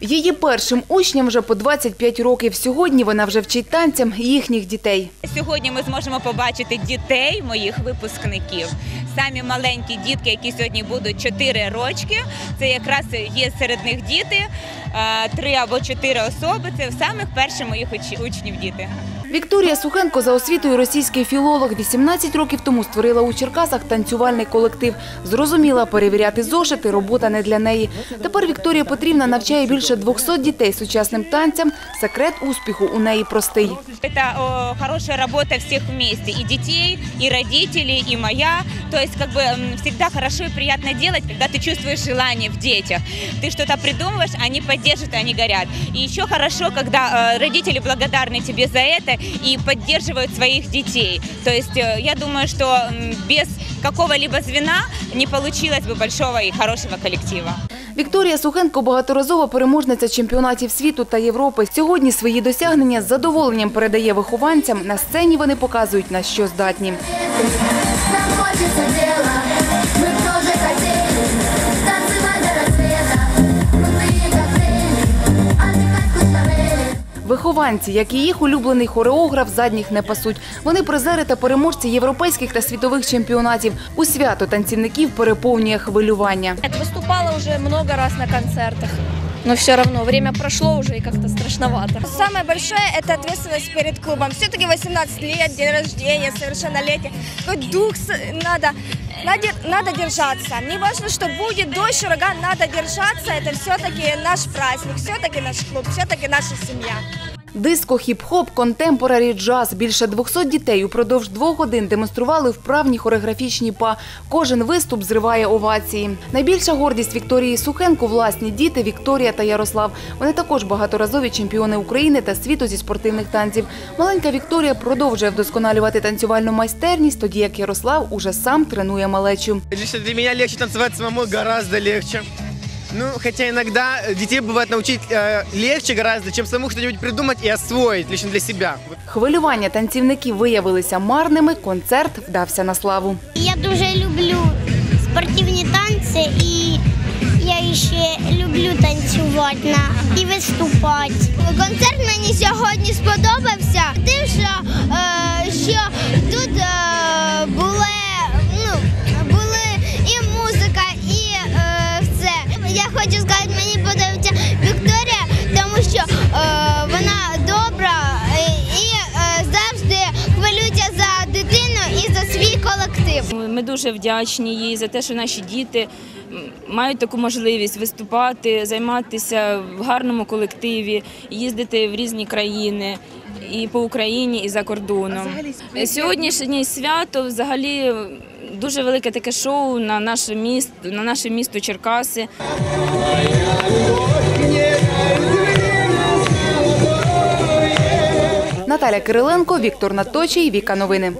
Її першим учням вже по 25 років. Сьогодні вона вже вчить танцям їхніх дітей. Сьогодні ми зможемо побачити дітей моїх випускників. Самі маленькі дітки, які сьогодні будуть 4 рочки. Це якраз є серед них діти, е, три або чотири особи. Це самих перших моїх учнів діти. Вікторія Сухенко за освітою російський філолог 18 років тому створила у Черкасах танцювальний колектив. Зрозуміла, перевіряти зошити – робота не для неї. Тепер Вікторія Петрівна навчає більше 200 дітей сучасним танцям. Секрет успіху у неї простий. Это о, хорошая работа всех вместе, и детей, и родителей, и моя. То есть как бы м, всегда хорошо и приятно делать, когда ты чувствуешь желание в детях. Ты что-то придумываешь, они поддерживают, они горят. И еще хорошо, когда э, родители благодарны тебе за это и поддерживают своих детей. То есть э, я думаю, что м, без какого-либо звена не получилось бы большого и хорошего коллектива. Вікторія Сухенко – багаторазова переможниця чемпіонатів світу та Європи. Сьогодні свої досягнення з задоволенням передає вихованцям. На сцені вони показують, на що здатні. Нам хочется дела, мы б тоже хотели Танцевать до рассвета, крутые коктейли Отдыхать в Куставеле Вихованці, як і їх улюблений хореограф, задніх не пасуть. Вони призери та переможці європейських та світових чемпіонатів. У свято танцівників переповнює хвилювання. Нет, выступала уже много раз на концертах. Но все равно время прошло уже и как-то страшновато. Самое большое – это ответственность перед клубом. Все-таки 18 лет, день рождения, совершеннолетие. Какой дух надо, надо, надо держаться. Не важно, что будет дождь, ураган, надо держаться. Это все-таки наш праздник, все-таки наш клуб, все-таки наша семья. Диско, хіп-хоп, контемпорарі, джаз. Більше 200 дітей упродовж двох годин демонстрували вправні хореографічні па. Кожен виступ зриває овації. Найбільша гордість Вікторії Сухенко – власні діти Вікторія та Ярослав. Вони також багаторазові чемпіони України та світу зі спортивних танців. Маленька Вікторія продовжує вдосконалювати танцювальну майстерність, тоді як Ярослав уже сам тренує малечу. Для меня легче танцевать самому гораздо легче. Ну, хотя иногда детей бывает научить э, легче гораздо, чем самому что-нибудь придумать и освоить лично для себя. Хвилювання танцівників виявилися марними, концерт вдався на славу. Я дуже люблю спортивні танці і я ще люблю танцювати на і виступати. Концерт мені сьогодні сподобався. Тим, що, е, що Ми дуже вдячні їй за те, що наші діти мають таку можливість виступати, займатися в гарному колективі, їздити в різні країни і по Україні, і за кордоном. Сьогоднішнє свято взагалі дуже велике таке шоу на наше місто, на наше місто Черкаси. Наталя Кириленко, Віктор Наточий, Віка Новини.